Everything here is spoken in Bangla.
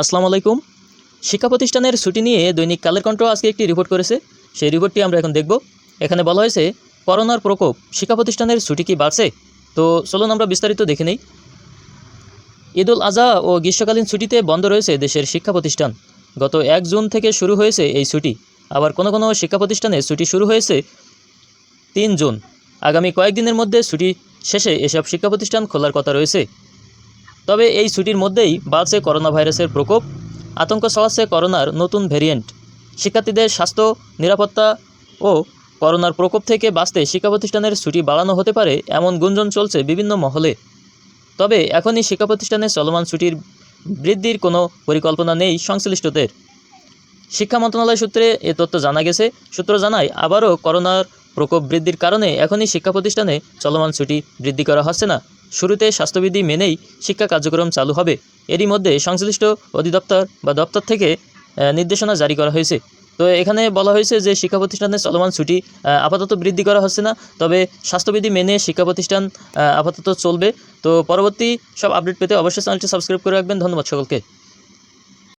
আসসালামু আলাইকুম। শিক্ষা প্রতিষ্ঠানের ছুটি নিয়ে দৈনিক কালের কণ্ঠ আজকে একটি রিপোর্ট করেছে। সেই রিপোর্টটি আমরা এখন দেখব। এখানে বলা হয়েছে, করোনার প্রকোপ, শিক্ষা প্রতিষ্ঠানের ছুটি কি বাড়ছে? তো চলুন আমরা বিস্তারিত দেখে নিই। ঈদুল আজহা ও গ্রীষ্মকালীন ছুটিতে বন্ধ রয়েছে দেশের শিক্ষা প্রতিষ্ঠান। গত এক জুন থেকে শুরু হয়েছে এই ছুটি। আবার কোনো কোনো শিক্ষা প্রতিষ্ঠানে ছুটি শুরু হয়েছে তিন জুন। আগামী কয়েকদিনের মধ্যে ছুটি শেষে এসব শিক্ষা প্রতিষ্ঠান খোলার কথা রয়েছে। তবে এই ছুটির মধ্যেই বাড়ছে করোনা ভাইরাসের প্রকোপ। আতঙ্ক ছড়াচ্ছে করোনার নতুন ভেরিয়েন্ট। শিক্ষার্থীদের স্বাস্থ্য, নিরাপত্তা ও করোনার প্রকোপ থেকে বাঁচতে শিক্ষা প্রতিষ্ঠানের ছুটি বাড়ানো হতে পারে এমন গুঞ্জন চলছে বিভিন্ন মহলে। তবে এখনই শিক্ষা প্রতিষ্ঠানে চলমান ছুটির বৃদ্ধির কোনো পরিকল্পনা নেই সংশ্লিষ্টদের। শিক্ষা মন্ত্রণালয় সূত্রে এ তথ্য জানা গেছে। সূত্র জানায়, আবারও করোনার প্রকোপ বৃদ্ধির কারণে এখনই শিক্ষা প্রতিষ্ঠানে চলমান ছুটি বৃদ্ধি করা হচ্ছে না। শুরুতে স্বাস্থ্যবিধি মেনেই শিক্ষা কার্যক্রম চালু হবে। এরই মধ্যে সংশ্লিষ্ট অধিদপ্তর বা দপ্তর থেকে নির্দেশনা জারি করা হয়েছে। তো এখানে বলা হয়েছে যে শিক্ষা প্রতিষ্ঠানের চলমান ছুটি আপাতত বৃদ্ধি করা হচ্ছে না, তবে স্বাস্থ্যবিধি মেনে শিক্ষা প্রতিষ্ঠান আপাতত চলবে। তো পরবর্তী সব আপডেট পেতে অবশ্যই চ্যানেলটি সাবস্ক্রাইব করে রাখবেন। ধন্যবাদ সকলকে।